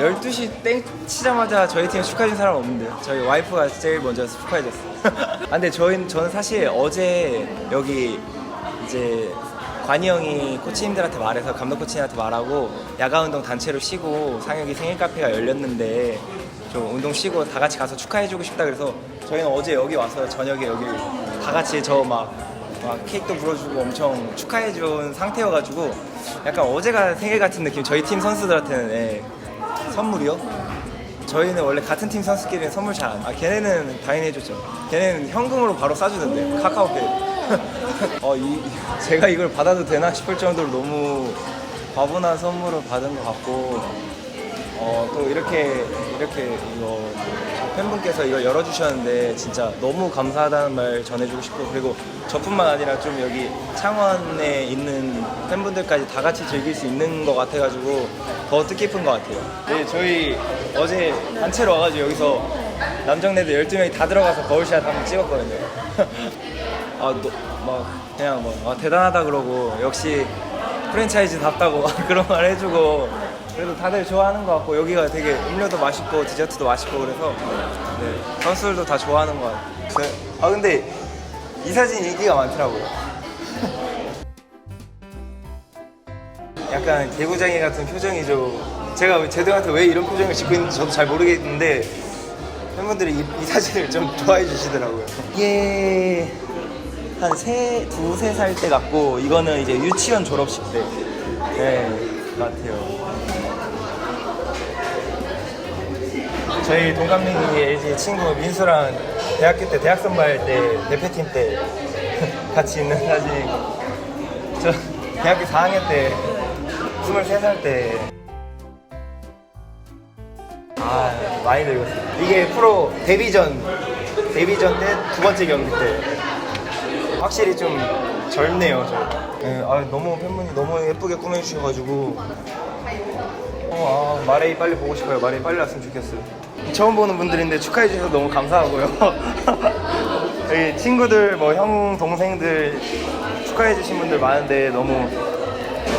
12시 땡 치자마자 저희 팀에 축하해준 사람 없는데요. 저희 와이프가 제일 먼저 축하해줬어요. 아, 근데 저희, 저는 사실 어제 여기 이제 관이 형이 코치님들한테 말해서 감독 코치님한테 말하고 야간 운동 단체로 쉬고 상혁이 생일 카페가 열렸는데 좀 운동 쉬고 다 같이 가서 축하해주고 싶다 그래서 저희는 어제 여기 와서 저녁에 여기 다 같이 저막 막 케이크도 불어주고 엄청 축하해준 상태여가지고 약간 어제가 생일 같은 느낌 저희 팀 선수들한테는 예. 선물이요? 저희는 원래 같은 팀 선수끼리는 선물 잘 안. 아 걔네는 당연히 해줬죠. 걔네는 현금으로 바로 싸주던데 카카오페이. 어, 이 제가 이걸 받아도 되나 싶을 정도로 너무 과분한 선물을 받은 것 같고 어, 또 이렇게 이렇게 이거 팬분께서 이걸 열어주셨는데 진짜 너무 감사하다는 말 전해주고 싶고 그리고 저뿐만 아니라 좀 여기 창원에 있는 팬분들까지 다 같이 즐길 수 있는 것 같아가지고 더 뜻깊은 것 같아요. 네, 저희 어제 단체로 와가지고 여기서 남정네들 12명이 다 들어가서 거울샷 한번 찍었거든요. 아, 너, 막 그냥 뭐 아, 대단하다 그러고 역시 프랜차이즈답다고 그런 말 해주고 그래도 다들 좋아하는 것 같고 여기가 되게 음료도 맛있고 디저트도 맛있고 그래서 네, 선수들도 다 좋아하는 것 같아요. 네. 아 근데 이 사진 인기가 많더라고요. 약간 개구쟁이 같은 표정이죠. 제가 제동한테 왜 이런 표정을 짓고 있는지 저도 잘 모르겠는데 팬분들이 이, 이 사진을 좀 좋아해 주시더라고요. 이게 한 세, 두세 살 때 같고 이거는 이제 유치원 졸업식 때 네, 같아요. 저희 동갑내기 LG 친구 민수랑 대학교 때 대학 선발 때 대표팀 때 같이 있는 사진이고 저 대학교 4학년 때 23살 때 아, 많이 늙었어요. 이게 프로 데뷔 전, 데뷔 전 때 두 번째 경기 때. 확실히 좀 젊네요, 저. 네, 아, 너무 팬분이 너무 예쁘게 꾸며주셔가지고. 어, 아, 마레이 빨리 보고 싶어요. 마레이 빨리 왔으면 좋겠어요. 처음 보는 분들인데 축하해 주셔서 너무 감사하고요. 여기 친구들, 뭐, 형, 동생들 축하해 주신 분들 많은데 너무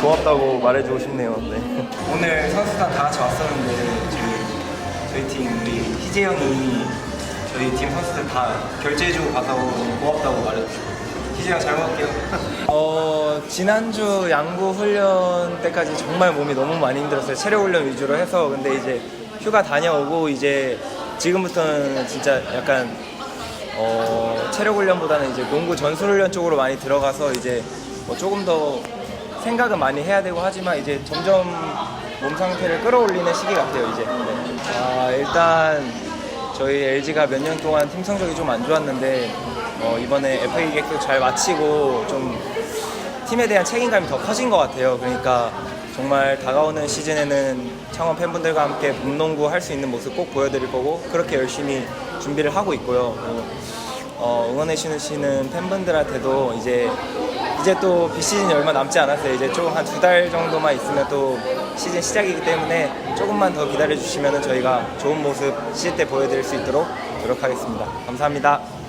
고맙다고 말해주고 싶네요. 네. 오늘 선수단 다 같이 왔었는데 저희, 저희 팀 우리 희재 형이 저희 팀 선수들 다 결제해주고 가서 너무 고맙다고 말해주시고 희재 형잘 먹을게요. 어 지난주 양구 훈련 때까지 정말 몸이 너무 많이 힘들었어요. 체력 훈련 위주로 해서 근데 이제 휴가 다녀오고 이제 지금부터는 진짜 약간 어, 체력 훈련보다는 이제 농구 전술 훈련 쪽으로 많이 들어가서 이제 뭐 조금 더 생각은 많이 해야 되고 하지만 이제 점점 몸 상태를 끌어올리는 시기 같아요 이제. 네. 아 일단 저희 LG가 몇 년 동안 팀 성적이 좀 안 좋았는데 어, 이번에 FA 계획도 잘 마치고 좀 팀에 대한 책임감이 더 커진 것 같아요. 그러니까 정말 다가오는 시즌에는 창원 팬분들과 함께 봄농구 할 수 있는 모습 꼭 보여드릴 거고 그렇게 열심히 준비를 하고 있고요. 어, 어, 응원해 주시는 팬분들한테도 이제 이제 또 비시즌이 얼마 남지 않았어요. 이제 좀한두 달 정도만 있으면 또 시즌 시작이기 때문에 조금만 더 기다려 주시면 저희가 좋은 모습 시즌 때 보여드릴 수 있도록 노력하겠습니다. 감사합니다.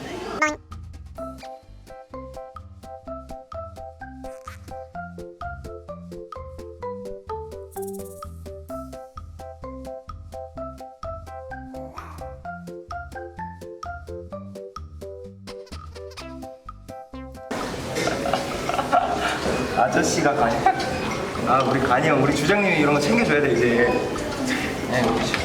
아저씨가 가니? 아 우리 간이 형 우리 주장님이 이런 거 챙겨줘야 돼 이제. 네, 그렇죠.